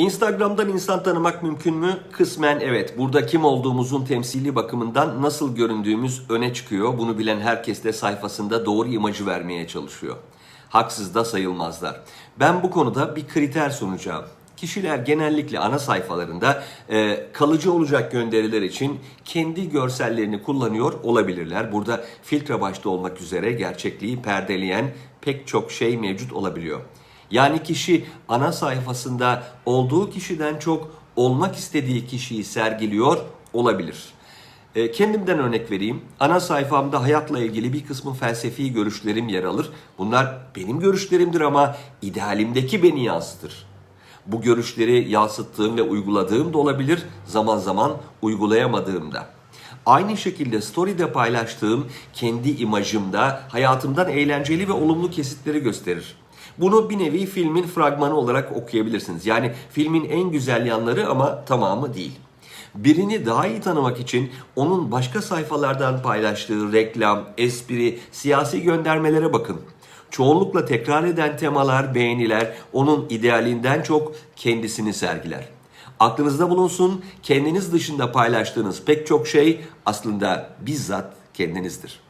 Instagram'dan insan tanımak mümkün mü? Kısmen evet. Burada kim olduğumuzun temsili bakımından nasıl göründüğümüz öne çıkıyor. Bunu bilen herkes de sayfasında doğru imajı vermeye çalışıyor. Haksız da sayılmazlar. Ben bu konuda bir kriter sunacağım. Kişiler genellikle ana sayfalarında e, kalıcı olacak gönderiler için kendi görsellerini kullanıyor olabilirler. Burada filtre başta olmak üzere gerçekliği perdeleyen pek çok şey mevcut olabiliyor. Yani kişi ana sayfasında olduğu kişiden çok olmak istediği kişiyi sergiliyor olabilir. E, Kendimden örnek vereyim. Ana sayfamda hayatla ilgili bir kısmı felsefi görüşlerim yer alır. Bunlar benim görüşlerimdir ama idealimdeki beni yansıtır. Bu görüşleri yansıttığım ve uyguladığım da olabilir. Zaman zaman uygulayamadığım da. Aynı şekilde story'de paylaştığım kendi imajımda hayatımdan eğlenceli ve olumlu kesitleri gösterir. Bunu bir nevi filmin fragmanı olarak okuyabilirsiniz. Yani filmin en güzel yanları ama tamamı değil. Birini daha iyi tanımak için onun başka sayfalardan paylaştığı reklam, espri, siyasi göndermelere bakın. Çoğunlukla tekrar eden temalar, beğeniler onun idealinden çok kendisini sergiler. Aklınızda bulunsun, kendiniz dışında paylaştığınız pek çok şey aslında bizzat kendinizdir.